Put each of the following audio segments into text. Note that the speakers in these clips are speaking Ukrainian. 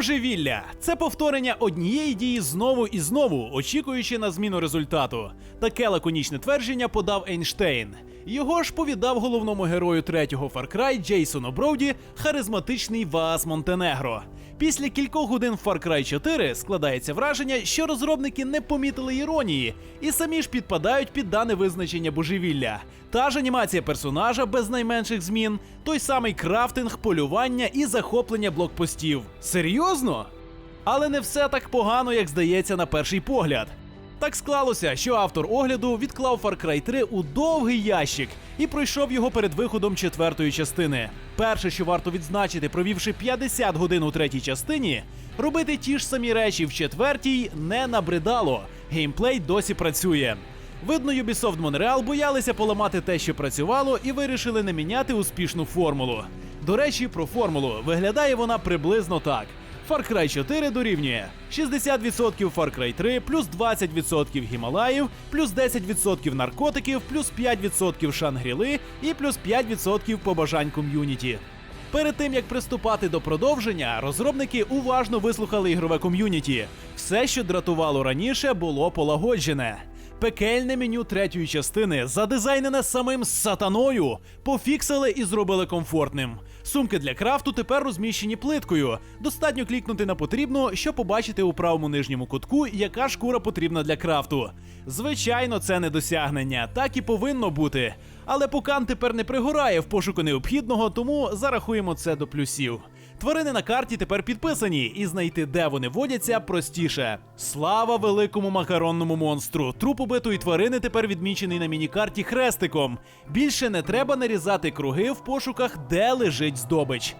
Божевілля це повторення однієї дії знову і знову, очікуючи на зміну результату. Таке лаконічне твердження подав Ейнштейн. Його ж повідав головному герою третього Far Cry Джейсону Броуді харизматичний Ваас Монтенегро. Після кількох годин Far Cry 4 складається враження, що розробники не помітили іронії і самі ж підпадають під дане визначення божевілля. Та ж анімація персонажа без найменших змін, той самий крафтинг, полювання і захоплення блокпостів. Серйозно? Але не все так погано, як здається на перший погляд. Так склалося, що автор огляду відклав Far Cry 3 у довгий ящик і пройшов його перед виходом четвертої частини. Перше, що варто відзначити, провівши 50 годин у третій частині, робити ті ж самі речі в четвертій не набридало. Геймплей досі працює. Видно, Ubisoft Montreal боялися поламати те, що працювало, і вирішили не міняти успішну формулу. До речі, про формулу виглядає вона приблизно так. Far Cry 4 дорівнює 60% Far Cry 3, плюс 20% Гімалаїв, плюс 10% наркотиків, плюс 5% Шангріли і плюс 5% побажань ком'юніті. Перед тим як приступати до продовження, розробники уважно вислухали ігрове ком'юніті. Все, що дратувало раніше, було полагоджене. Пекельне меню третьої частини, задизайнене самим сатаною, пофіксили і зробили комфортним. Сумки для крафту тепер розміщені плиткою. Достатньо клікнути на потрібну, щоб побачити у правому нижньому кутку, яка шкура потрібна для крафту. Звичайно, це не досягнення, так і повинно бути. Але пукан тепер не пригорає в пошуку необхідного, тому зарахуємо це до плюсів. Тварини на карті тепер підписані, і знайти, де вони водяться, простіше. Слава великому макаронному монстру! Труп убитої тварини тепер відмічений на мінікарті хрестиком. Більше не треба нарізати круги в пошуках, де лежить здобич.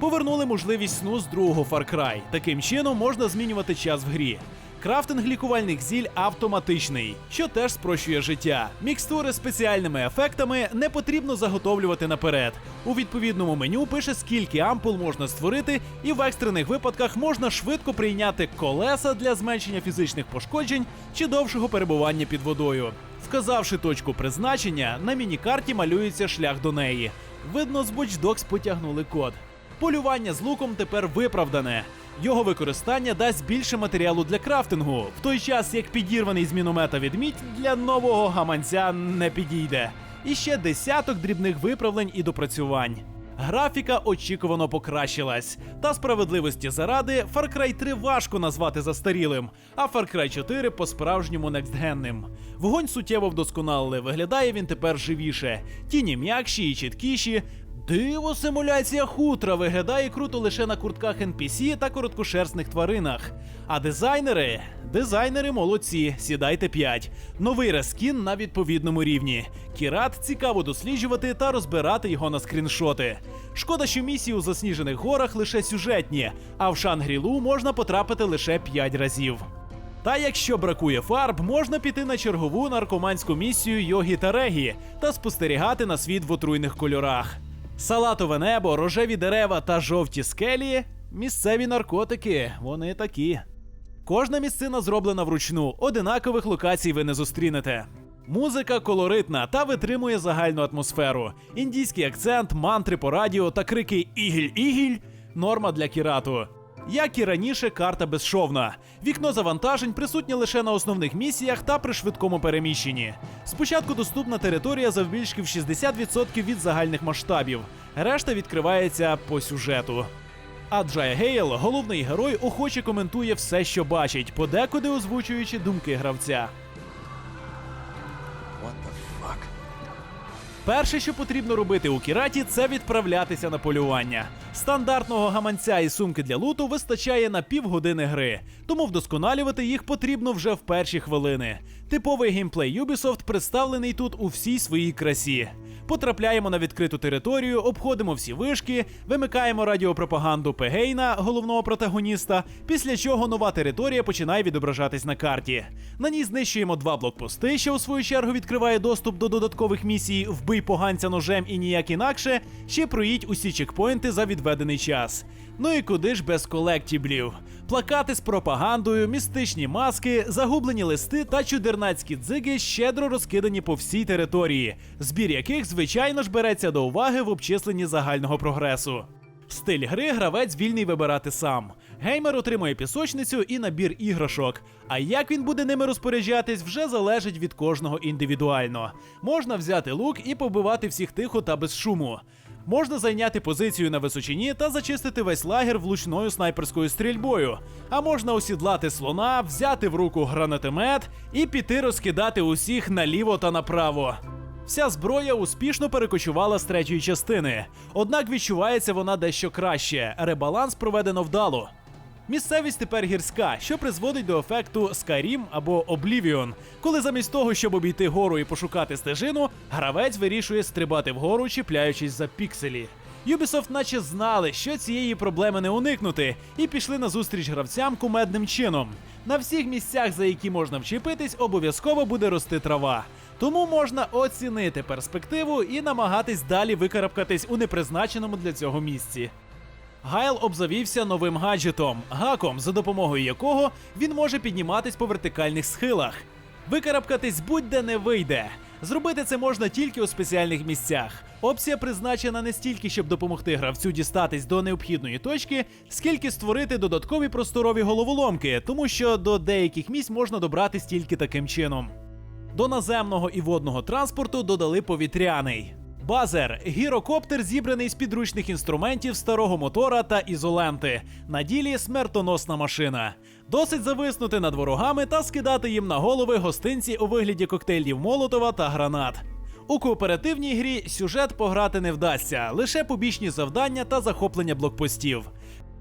Повернули можливість сну з другого Far Cry. Таким чином можна змінювати час в грі. Крафтинг лікувальних зіль автоматичний, що теж спрощує життя. Мікстури з спеціальними ефектами не потрібно заготовлювати наперед. У відповідному меню пише, скільки ампул можна створити, і в екстрених випадках можна швидко прийняти колеса для зменшення фізичних пошкоджень чи довшого перебування під водою. Вказавши точку призначення, на міні-карті малюється шлях до неї. Видно, з Watch Dogs потягнули код. Полювання з луком тепер виправдане. Його використання дасть більше матеріалу для крафтингу, в той час як підірваний з міномета відмідь для нового гаманця не підійде. І ще десяток дрібних виправлень і допрацювань. Графіка очікувано покращилась. Та справедливості заради Far Cry 3 важко назвати застарілим, а Far Cry 4 по-справжньому некстгенним. Вогонь суттєво вдосконалили, виглядає він тепер живіше. Тіні м'якші і чіткіші. Диво, симуляція хутра виглядає круто лише на куртках NPC та короткошерстних тваринах. А дизайнери? Дизайнери молодці, сідайте 5. Новий рескін на відповідному рівні. Кірат цікаво досліджувати та розбирати його на скріншоти. Шкода, що місії у засніжених горах лише сюжетні, а в Шангрілу можна потрапити лише 5 разів. Та якщо бракує фарб, можна піти на чергову наркоманську місію Йогі та Регі та спостерігати на світ в отруйних кольорах. Салатове небо, рожеві дерева та жовті скелі місцеві наркотики, вони такі. Кожна місцина зроблена вручну, одинакових локацій ви не зустрінете. Музика колоритна та витримує загальну атмосферу. Індійський акцент, мантри по радіо та крики Ігіль-ігіль норма для кірату. Як і раніше, карта безшовна. Вікно завантажень присутнє лише на основних місіях та при швидкому переміщенні. Спочатку доступна територія завбільшки в 60% від загальних масштабів. Решта відкривається по сюжету. А Джая Гейл, головний герой, охоче коментує все, що бачить, подекуди озвучуючи думки гравця. Перше, що потрібно робити у Кіраті, це відправлятися на полювання. Стандартного гаманця і сумки для луту вистачає на півгодини гри, тому вдосконалювати їх потрібно вже в перші хвилини. Типовий геймплей Ubisoft представлений тут у всій своїй красі. Потрапляємо на відкриту територію, обходимо всі вишки, вимикаємо радіопропаганду Пегейна, головного протагоніста, після чого нова територія починає відображатись на карті. На ній знищуємо два блокпости, що у свою чергу відкриває доступ до додаткових місій Вбий поганця ножем і ніяк інакше, ще проїдь усі чекпоінти за відведений час. Ну і куди ж без колектіблів? Плакати з пропагандою, містичні маски, загублені листи та чудернацькі дзиги щедро розкидані по всій території, збір яких, звичайно ж, береться до уваги в обчисленні загального прогресу. Стиль гри гравець вільний вибирати сам. Геймер отримує пісочницю і набір іграшок. А як він буде ними розпоряджатись, вже залежить від кожного індивідуально. Можна взяти лук і побивати всіх тихо та без шуму. Можна зайняти позицію на височині та зачистити весь лагер влучною снайперською стрільбою. А можна осідлати слона, взяти в руку гранатомет і піти розкидати усіх наліво та направо. Вся зброя успішно перекочувала з третьої частини, однак відчувається вона дещо краще. Ребаланс проведено вдало. Місцевість тепер гірська, що призводить до ефекту Skyrim або Oblivion, коли замість того, щоб обійти гору і пошукати стежину, гравець вирішує стрибати вгору, чіпляючись за пікселі. Ubisoft наче знали, що цієї проблеми не уникнути, і пішли на зустріч гравцям кумедним чином. На всіх місцях, за які можна вчепитись, обов'язково буде рости трава. Тому можна оцінити перспективу і намагатись далі викарабкатись у непризначеному для цього місці. Гайл обзавівся новим гаджетом, гаком, за допомогою якого він може підніматись по вертикальних схилах. Викарабкатись будь-де не вийде. Зробити це можна тільки у спеціальних місцях. Опція призначена не стільки, щоб допомогти гравцю дістатись до необхідної точки, скільки створити додаткові просторові головоломки, тому що до деяких місць можна добратись тільки таким чином. До наземного і водного транспорту додали повітряний. Базер гірокоптер зібраний з підручних інструментів старого мотора та ізоленти. На ділі смертоносна машина. Досить зависнути над ворогами та скидати їм на голови гостинці у вигляді коктейлів Молотова та гранат. У кооперативній грі сюжет пограти не вдасться, лише побічні завдання та захоплення блокпостів.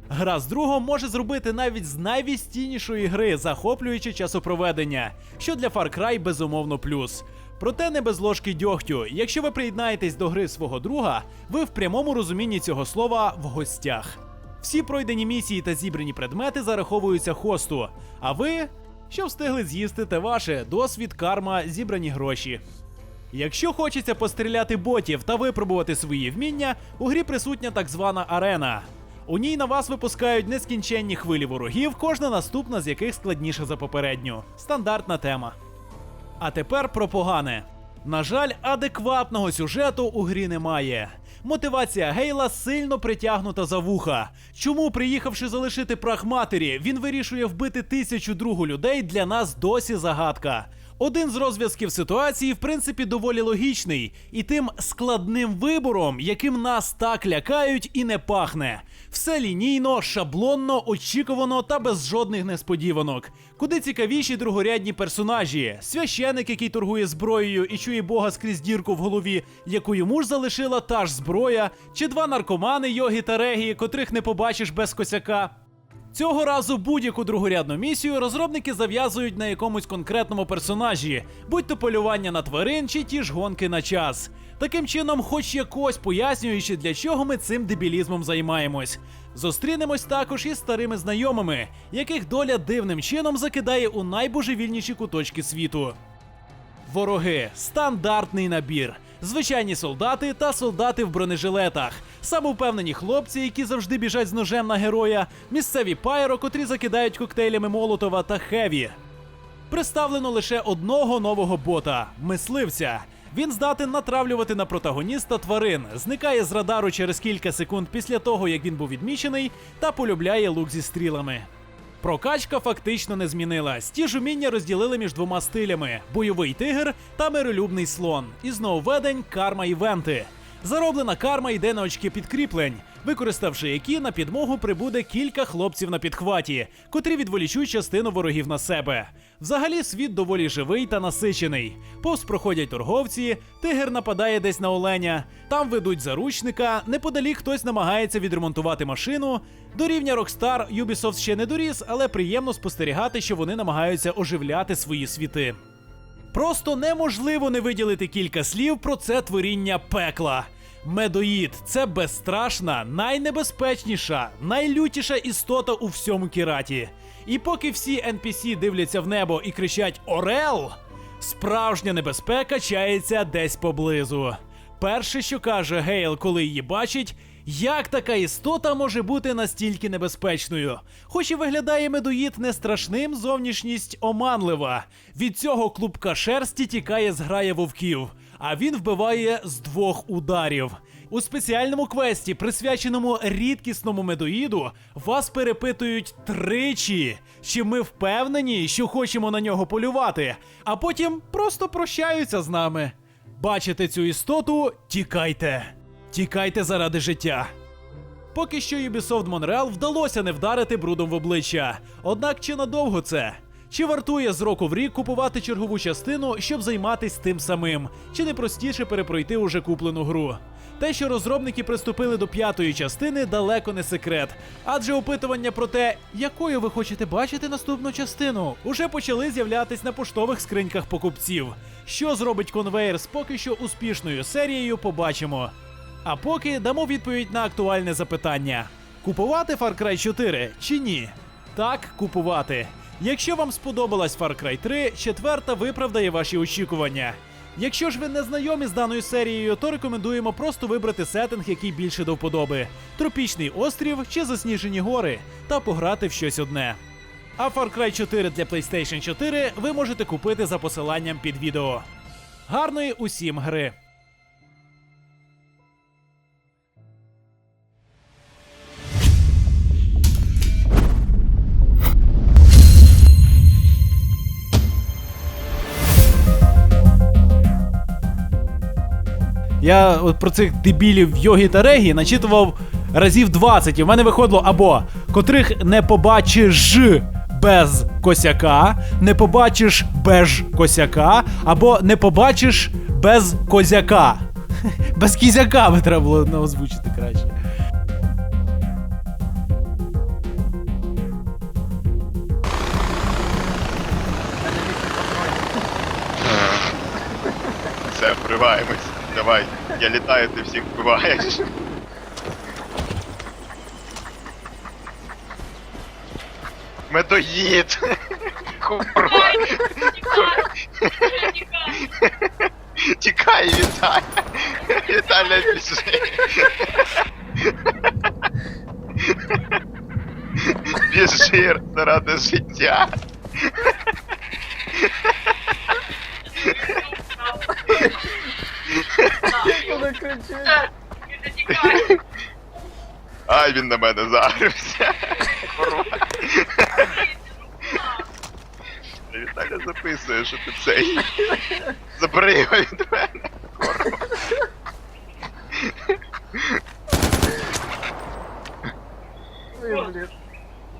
Гра з другом може зробити навіть з найвістійнішої гри, захоплюючи часопроведення, що для Far Cry безумовно плюс. Проте не без ложки дьогтю. Якщо ви приєднаєтесь до гри свого друга, ви в прямому розумінні цього слова в гостях. Всі пройдені місії та зібрані предмети зараховуються хосту. А ви, що встигли з'їсти, те ваше досвід, карма, зібрані гроші. Якщо хочеться постріляти ботів та випробувати свої вміння, у грі присутня так звана арена. У ній на вас випускають нескінченні хвилі ворогів, кожна наступна з яких складніша за попередню. Стандартна тема. А тепер про погане. На жаль, адекватного сюжету у грі немає. Мотивація Гейла сильно притягнута за вуха. Чому, приїхавши залишити прах матері, він вирішує вбити тисячу другу людей для нас досі загадка. Один з розв'язків ситуації, в принципі, доволі логічний, і тим складним вибором, яким нас так лякають і не пахне. Все лінійно, шаблонно, очікувано та без жодних несподіванок. Куди цікавіші другорядні персонажі: священик, який торгує зброєю і чує Бога скрізь дірку в голові, яку йому ж залишила та ж зброя, чи два наркомани йоги та регії, котрих не побачиш без косяка. Цього разу будь-яку другорядну місію розробники зав'язують на якомусь конкретному персонажі, будь то полювання на тварин чи ті ж гонки на час. Таким чином, хоч якось пояснюючи, для чого ми цим дебілізмом займаємось. Зустрінемось також із старими знайомими, яких доля дивним чином закидає у найбожевільніші куточки світу. Вороги стандартний набір. Звичайні солдати та солдати в бронежилетах, самовпевнені хлопці, які завжди біжать з ножем на героя, місцеві пайро, котрі закидають коктейлями Молотова та Хеві. Представлено лише одного нового бота мисливця. Він здатен натравлювати на протагоніста тварин, зникає з радару через кілька секунд після того, як він був відмічений, та полюбляє лук зі стрілами. Прокачка фактично не змінилась. Ті ж уміння розділили між двома стилями: бойовий тигр та миролюбний слон. Із нововведень карма івенти. Зароблена карма йде на очки підкріплень, використавши які на підмогу прибуде кілька хлопців на підхваті, котрі відволічуть частину ворогів на себе. Взагалі світ доволі живий та насичений. Повз проходять торговці, тигр нападає десь на оленя, там ведуть заручника, неподалік хтось намагається відремонтувати машину. До рівня Rockstar Ubisoft ще не доріс, але приємно спостерігати, що вони намагаються оживляти свої світи. Просто неможливо не виділити кілька слів про це творіння пекла. Медоїд це безстрашна, найнебезпечніша, найлютіша істота у всьому кіраті. І поки всі NPC дивляться в небо і кричать Орел, справжня небезпека чається десь поблизу. Перше, що каже Гейл, коли її бачить, як така істота може бути настільки небезпечною? Хоч і виглядає медоїд не страшним, зовнішність оманлива. Від цього клубка шерсті тікає зграя вовків, а він вбиває з двох ударів. У спеціальному квесті, присвяченому рідкісному медоїду, вас перепитують тричі, чи ми впевнені, що хочемо на нього полювати, а потім просто прощаються з нами. Бачите цю істоту? Тікайте. Тікайте заради життя. Поки що Ubisoft Montreal вдалося не вдарити брудом в обличчя. Однак чи надовго це? Чи вартує з року в рік купувати чергову частину, щоб займатися тим самим? Чи не простіше перепройти уже куплену гру? Те, що розробники приступили до п'ятої частини, далеко не секрет. Адже опитування про те, якою ви хочете бачити наступну частину, уже почали з'являтись на поштових скриньках покупців. Що зробить конвейер з поки що успішною серією, побачимо. А поки дамо відповідь на актуальне запитання: купувати Far Cry 4 чи ні? Так, купувати. Якщо вам сподобалась Far Cry 3, четверта виправдає ваші очікування. Якщо ж ви не знайомі з даною серією, то рекомендуємо просто вибрати сеттинг, який більше до вподоби: тропічний острів чи засніжені гори, та пограти в щось одне. А Far Cry 4 для PlayStation 4 ви можете купити за посиланням під відео. Гарної усім гри! Я от про цих дебілів йогі та регі начитував разів 20, і в мене виходило або котрих не побачиш без косяка, не побачиш без косяка, або не побачиш без козяка. Без кізяка би треба було озвучити краще. Давай. Я літаю, ти всіх вбиваєш. Медоїд! Курва! Тікай, Віталя! Віталя біжи! Біжи заради життя! Ай, він на мене загрився. Віталя записує, що ти цей. Забери його від мене.